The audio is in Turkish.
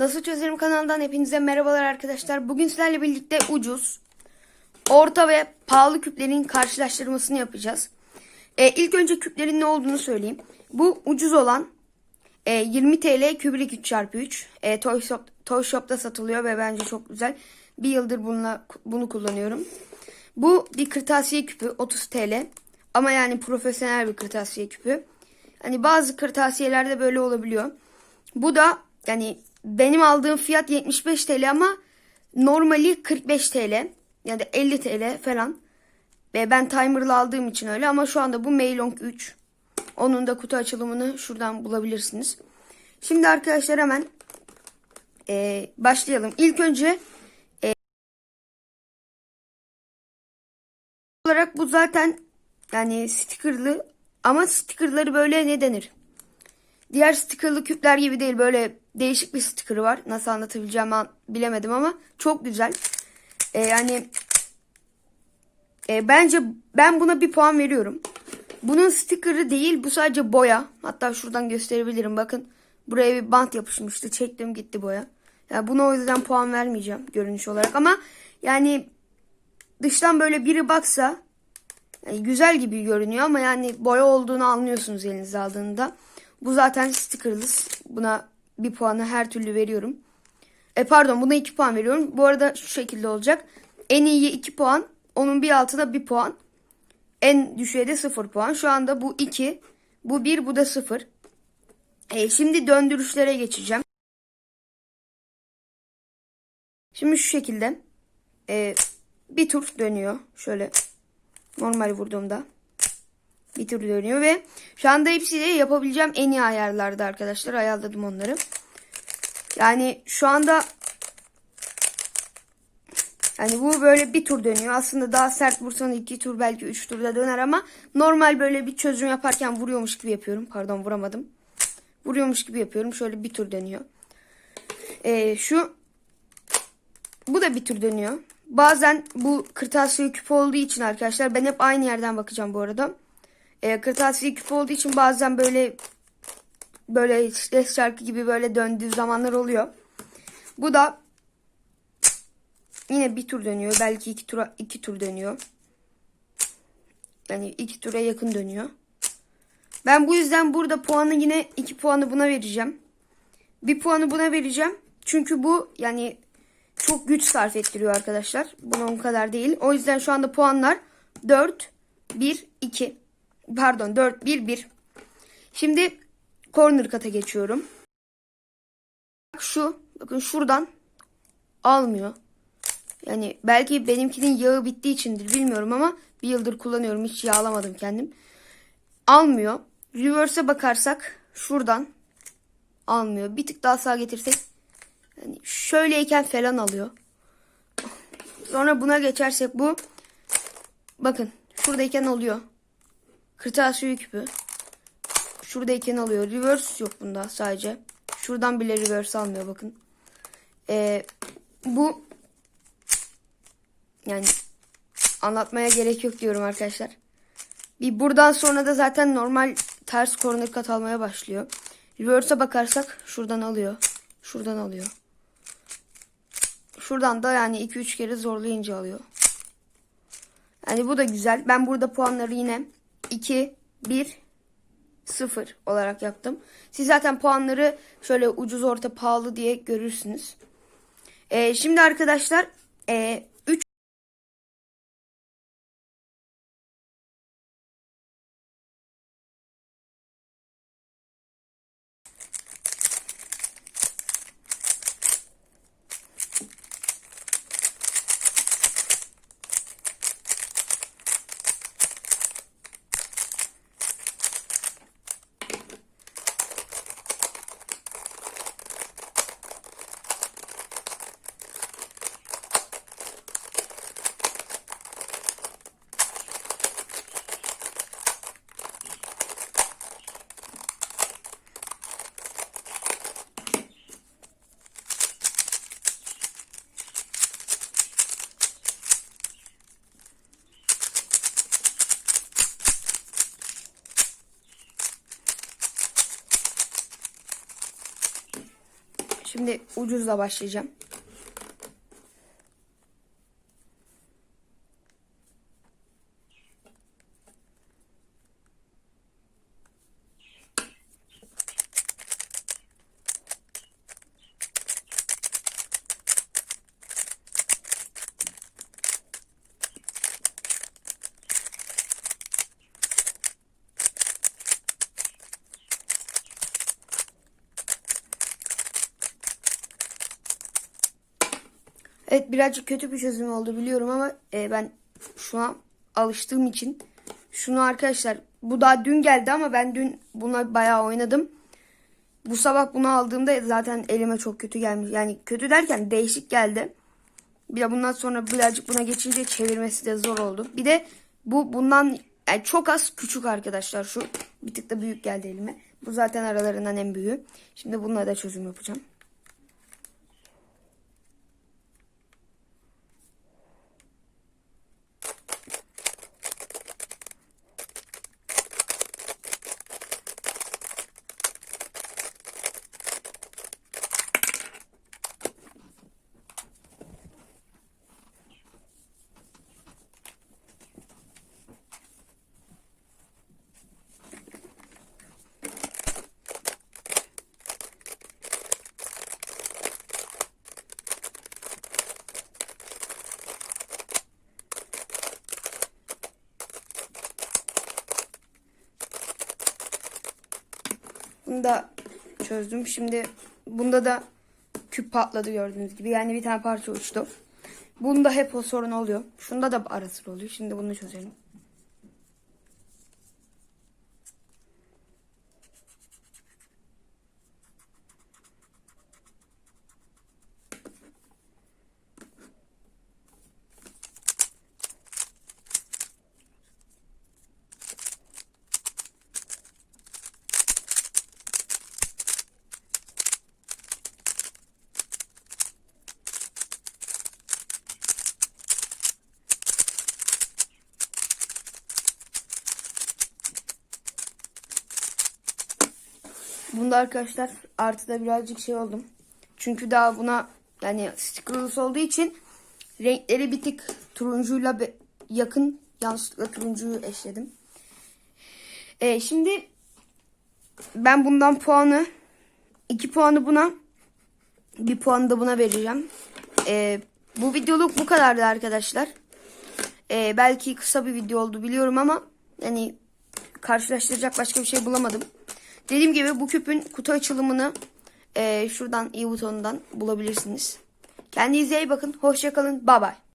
Nasıl Çözerim kanalından hepinize merhabalar arkadaşlar. Bugün sizlerle birlikte ucuz, orta ve pahalı küplerin karşılaştırmasını yapacağız. E, ilk önce küplerin ne olduğunu söyleyeyim. Bu ucuz olan e, 20 TL kübrik 3x3. E, Toy, Shop, Toy Shop'ta satılıyor ve bence çok güzel. Bir yıldır bununla, bunu kullanıyorum. Bu bir kırtasiye küpü 30 TL. Ama yani profesyonel bir kırtasiye küpü. Hani bazı kırtasiyelerde böyle olabiliyor. Bu da yani benim aldığım fiyat 75 TL ama normali 45 TL. Yani 50 TL falan. Ve ben timer'lı aldığım için öyle ama şu anda bu Meilong 3. Onun da kutu açılımını şuradan bulabilirsiniz. Şimdi arkadaşlar hemen e, başlayalım. İlk önce e, olarak bu zaten yani stickerlı ama stickerları böyle ne denir? Diğer stickerlı küpler gibi değil. Böyle değişik bir stickerı var. Nasıl anlatabileceğimi an- bilemedim ama çok güzel. Ee, yani e, bence ben buna bir puan veriyorum. Bunun stickerı değil. Bu sadece boya. Hatta şuradan gösterebilirim. Bakın buraya bir bant yapışmıştı. Çektim gitti boya. Yani buna o yüzden puan vermeyeceğim görünüş olarak. Ama yani dıştan böyle biri baksa yani güzel gibi görünüyor ama yani boya olduğunu anlıyorsunuz elinize aldığında. Bu zaten stickerlı. Buna bir puanı her türlü veriyorum. E pardon buna 2 puan veriyorum. Bu arada şu şekilde olacak. En iyiye 2 puan. Onun bir altına 1 puan. En düşüğe de 0 puan. Şu anda bu 2. Bu 1 bu da 0. E, şimdi döndürüşlere geçeceğim. Şimdi şu şekilde. E, bir tur dönüyor. Şöyle normal vurduğumda bir tur dönüyor ve şu anda hepsi de yapabileceğim en iyi ayarlarda arkadaşlar. Ayarladım onları. Yani şu anda yani bu böyle bir tur dönüyor. Aslında daha sert vursanız iki tur belki üç turda döner ama normal böyle bir çözüm yaparken vuruyormuş gibi yapıyorum. Pardon vuramadım. Vuruyormuş gibi yapıyorum. Şöyle bir tur dönüyor. Ee, şu bu da bir tur dönüyor. Bazen bu kırtasiye küp olduğu için arkadaşlar ben hep aynı yerden bakacağım bu arada. E, kırtasiye küp olduğu için bazen böyle böyle stres şarkı gibi böyle döndüğü zamanlar oluyor. Bu da yine bir tur dönüyor. Belki iki tura iki tur dönüyor. Yani iki tura yakın dönüyor. Ben bu yüzden burada puanı yine iki puanı buna vereceğim. Bir puanı buna vereceğim. Çünkü bu yani çok güç sarf ettiriyor arkadaşlar. Buna o kadar değil. O yüzden şu anda puanlar 4, 1, 2. Pardon 4, 1, 1. Şimdi corner kata geçiyorum. Şu. Bakın şuradan almıyor. Yani belki benimkinin yağı bittiği içindir bilmiyorum ama bir yıldır kullanıyorum. Hiç yağlamadım kendim. Almıyor. Reverse'e bakarsak şuradan almıyor. Bir tık daha sağa getirsek yani şöyleyken falan alıyor. Sonra buna geçersek bu bakın şuradayken oluyor. Kırtasiye küpü. Şuradayken alıyor. Reverse yok bunda sadece. Şuradan bile reverse almıyor bakın. Ee, bu yani anlatmaya gerek yok diyorum arkadaşlar. Bir buradan sonra da zaten normal ters corner kat almaya başlıyor. Reverse'e bakarsak şuradan alıyor. Şuradan alıyor. Şuradan da yani 2-3 kere zorlayınca alıyor. Yani bu da güzel. Ben burada puanları yine 2, 1, 0 olarak yaptım. Siz zaten puanları şöyle ucuz orta pahalı diye görürsünüz. Ee, şimdi arkadaşlar e, Şimdi ucuzla başlayacağım. Evet birazcık kötü bir çözüm oldu biliyorum ama e, ben şuna alıştığım için şunu arkadaşlar bu daha dün geldi ama ben dün buna bayağı oynadım. Bu sabah bunu aldığımda zaten elime çok kötü gelmiş. Yani kötü derken değişik geldi. Bir de bundan sonra birazcık buna geçince çevirmesi de zor oldu. Bir de bu bundan yani çok az küçük arkadaşlar. Şu bir tık da büyük geldi elime. Bu zaten aralarından en büyüğü. Şimdi bununla da çözüm yapacağım. Bunu da çözdüm. Şimdi bunda da küp patladı gördüğünüz gibi. Yani bir tane parça uçtu. Bunda hep o sorun oluyor. Şunda da ara sıra oluyor. Şimdi bunu çözelim. Bunda arkadaşlar artıda birazcık şey oldum. Çünkü daha buna yani stickerless olduğu için renkleri bir tık turuncuyla yakın yanlışlıkla turuncuyu eşledim. Ee, şimdi ben bundan puanı 2 puanı buna bir puanı da buna vereceğim. Ee, bu videoluk bu kadardı arkadaşlar. Ee, belki kısa bir video oldu biliyorum ama yani karşılaştıracak başka bir şey bulamadım. Dediğim gibi bu küpün kutu açılımını e, şuradan i butonundan bulabilirsiniz. Kendinize iyi bakın. Hoşçakalın. Bay bay.